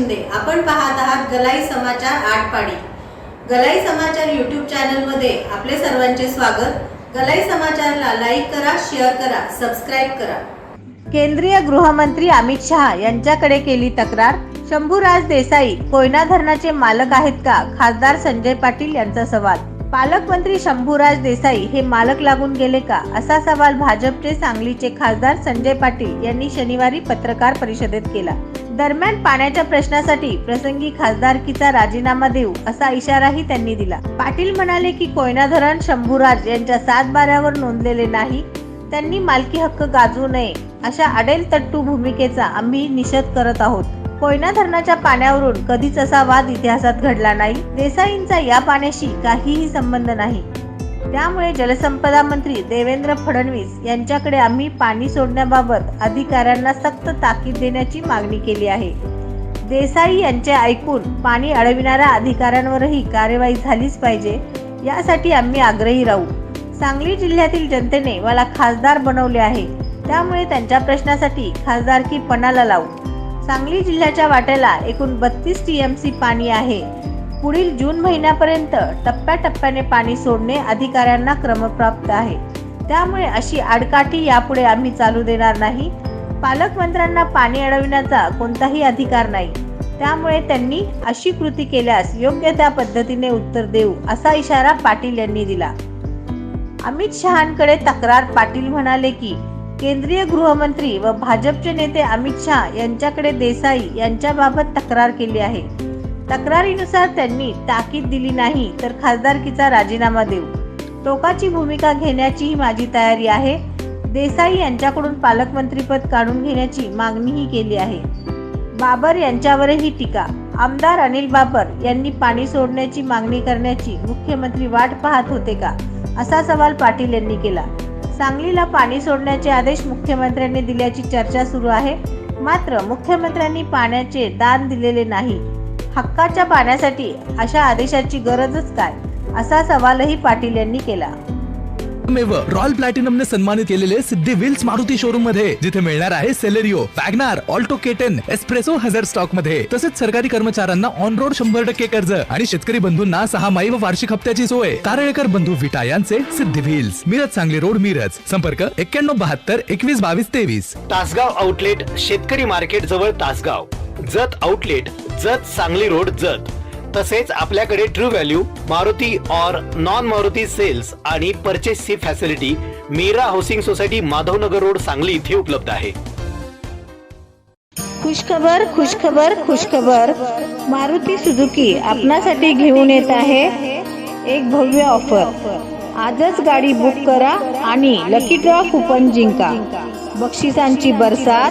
शिंदे. आपण पाहत आहात गलाई समाचार आटपाडी गलाई समाचार यूट्यूब चॅनलमध्ये आपले सर्वांचे स्वागत. गलाई समाचारला लाईक करा शेअर करा सबस्क्राईब करा. केंद्रीय गृहमंत्री अमित शहा यांच्याकडे केली तक्रार. शंभूराज देसाई कोयना धरणाचे मालक आहेत का? खासदार संजय पाटील यांचा सवाल. पालकमंत्री शंभूराज देसाई हे मालक लागून गेले का? असा सवाल भाजपचे सांगलीचे खासदार संजय पाटील यांनी शनिवारी पत्रकार परिषदेत केला. दरम्यान पाण्याच्या प्रश्नासाठी प्रसंगी खासदारकीचा राजीनामा देऊ असा इशाराही त्यांनी दिला. पाटील म्हणाले की कोयना धरण शंभूराज यांच्या सात बाऱ्यावर नोंदलेले नाही त्यांनी मालकी हक्क गाजवू नये अशा अडेल तट्टू भूमिकेचा आम्ही निषेध करत आहोत. कोयना धरणाच्या पाण्यावरून कधीच असा वाद इतिहासात घडला नाही. देसाईंचा या पाण्याशी काहीही संबंध नाही. त्यामुळे जलसंपदा मंत्री देवेंद्र फडणवीस यांच्याकडे आम्ही पाणी सोडण्याबाबत अधिकाऱ्यांना सक्त ताकीद देण्याची मागणी केली आहे. देसाई यांचे ऐकून पाणी अडविणाऱ्या अधिकाऱ्यांवरही कार्यवाही झालीच पाहिजे यासाठी आम्ही आग्रही राहू. सांगली जिल्ह्यातील जनतेने मला खासदार बनवले आहे त्यामुळे त्यांच्या प्रश्नासाठी खासदारकी पणाला लावू. सांगली जिल्ह्याच्या वाट्याला एकूण बत्तीस टी एम सी पाणी आहे पुढील जून महिन्यापर्यंत टप्प्याटप्प्याने पाणी सोडणे अधिकाऱ्यांना क्रमप्राप्त आहे. त्यामुळे अशी आडकाठी यापुढे आम्ही चालू देणार नाही. पालकमंत्र्यांना पाणी अडविण्याचा कोणताही अधिकार नाही. त्यामुळे त्यांनी अशी कृती केल्यास योग्य त्या पद्धतीने उत्तर देऊ असा इशारा पाटील यांनी दिला. अमित शहांकडे तक्रार पाटील म्हणाले की केंद्रीय गृहमंत्री व भाजपचे नेते अमित शहा यांच्याकडे देसाई यांच्याबाबत तक्रार केली आहे. तक्रारीनुसार त्यांनी ताकीद दिली नाही तर खासदारकीचा राजीनामा देऊ. टोकाची भूमिका घेण्याचीही माझी तयारी आहे. देसाई यांच्याकडून पालकमंत्रीपद काढून घेण्याची मागणीही केली आहे. बाबर यांच्यावरही टीका. आमदार अनिल बाबर यांनी पाणी सोडण्याची मागणी करण्याची मुख्यमंत्री वाट पाहत होते का? असा सवाल पाटील यांनी केला. सांगलीला पाणी सोडण्याचे आदेश मुख्यमंत्र्यांनी दिल्याची चर्चा सुरू आहे. मात्र मुख्यमंत्र्यांनी पाण्याचे दान दिलेले नाही. हक्काच्या पाण्यासाठी अशा आदेशाची गरजच काय? असा सवालही पाटील यांनी केला. मेव रॉयल प्लॅटिनम ने सन्मानित केलेले सिद्धी व्हील्स मारुती शोरूममध्ये जिथे मिळणार आहे Celerio WagonR Alto K ten S Presso हजर स्टॉकमध्ये. तसेच सरकारी कर्मचाऱ्यांना ऑन रोड शंभर टक्के कर्ज आणि शेतकरी बंधूंना सहा माई व वार्षिक हप्त्याची सोय. तारळेकर बंधू विटा यांचे सिद्धी व्हील्स. मिरज सांगली रोड मिरज. संपर्क एक्क्याण्णव बहात्तर एकवीस बावीस तेवीस. तासगाव आउटलेट शेतकरी मार्केट जवळ Tasgaon. Jat outlet Jat Sangli road Jat. तसेच आपल्याकडे true value Maruti or non Maruti sales आणि परचेसची facility Meera housing society Madhavnagar road Sangli इथे उपलब्ध आहे. खुशखबर खुशखबर खुशखबर. मारुती सुझुकी आपणासाठी घेऊन येत आहे एक भव्य ऑफर आजच गाडी बुक करा आणि लकी ड्रॉ कुपन जिंका. बक्षिसांची बरसात.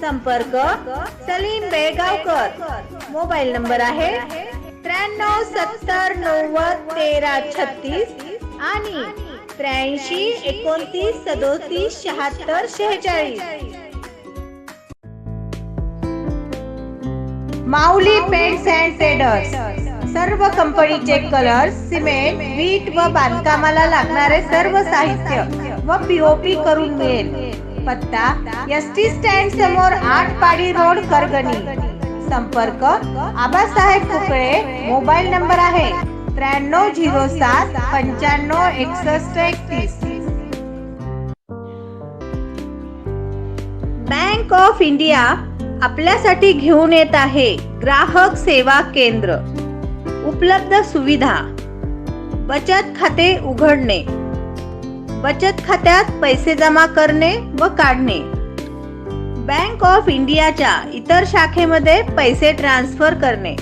संपर्क सलीम बेळगावकर मोबाईल नंबर आहे त्र्याण्णव सत्तर नव्वद तेरा छत्तीस आणि त्र्याऐंशी एकोणतीस सदोतीस शहात्तर शेहेचाळीस. माऊली पेंट्स अँड ट्रेडर्स सर्व कंपनीचे कलर सिमेंट वीट व बांधकामाला लागणारे सर्व साहित्य व पीओपी करून मिळेल. पत्ता एस टी स्टँड समोर आठ पाडी रोड करगणी. संपर्क आबासाहेब कुकळे मोबाईल नंबर आहे त्र्याण्णव झिरो सात पंच्याण्णव एकसष्ट एकतीस. बँक ऑफ इंडिया आपल्यासाठी घेऊन येत आहे ग्राहक सेवा केंद्र. उपलब्ध सुविधा. बचत खाते उघडणे. बचत खात्यात पैसे जमा करणे व काढणे. बँक ऑफ इंडियाच्या इतर शाखेमध्ये पैसे ट्रान्सफर करणे.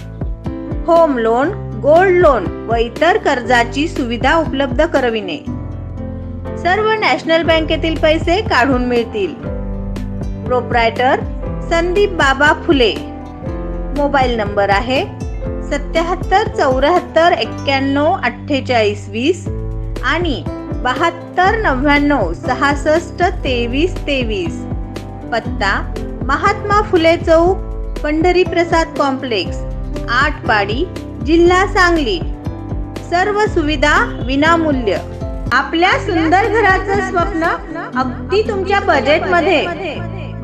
होम लोन गोल्ड लोन व इतर कर्जाची सुविधा उपलब्ध करविणे. सर्व नॅशनल बँकेतील पैसे काढून मिळतील. प्रोप्रायटर संदीप बाबा फुले. मोबाईल नंबर आहे सत्याहत्तर चौऱ्याहत्तर एक्क्याण्णव अठ्ठेचाळीस वीस आणि बहात्तर नव्याण्णव सहासष्ट तेवीस तेवीस. पत्ता महात्मा फुले चौक पंढरी प्रसाद कॉम्प्लेक्स आठपाडी जिल्हा सांगली. सर्व सुविधा विनामूल्य. आपल्या सुंदर घराचं स्वप्न अगदी तुमच्या बजेटमध्ये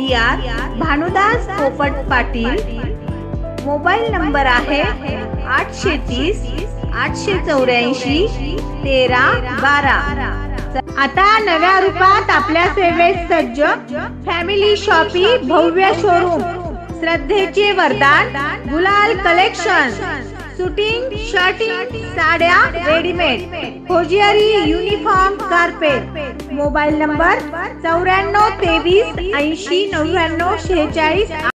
ई आर भानुदास पोपट पाटील. मोबाईल नंबर आहे आठशे तीस आठशे चौऱ्याऐंशी तेरा बारा. आता नव्या रूपात आपल्या सेवेत सज्ज फॅमिली शॉपी भव्य शोरूम. श्रद्धेचे वरदान गुलाल कलेक्शन. शूटिंग शर्टिंग साड्या readymade. Hosiery uniform carpet mobile number चौऱ्याण्णव तेवीस ऐंशी नव्याण्णव शेहेचाळीस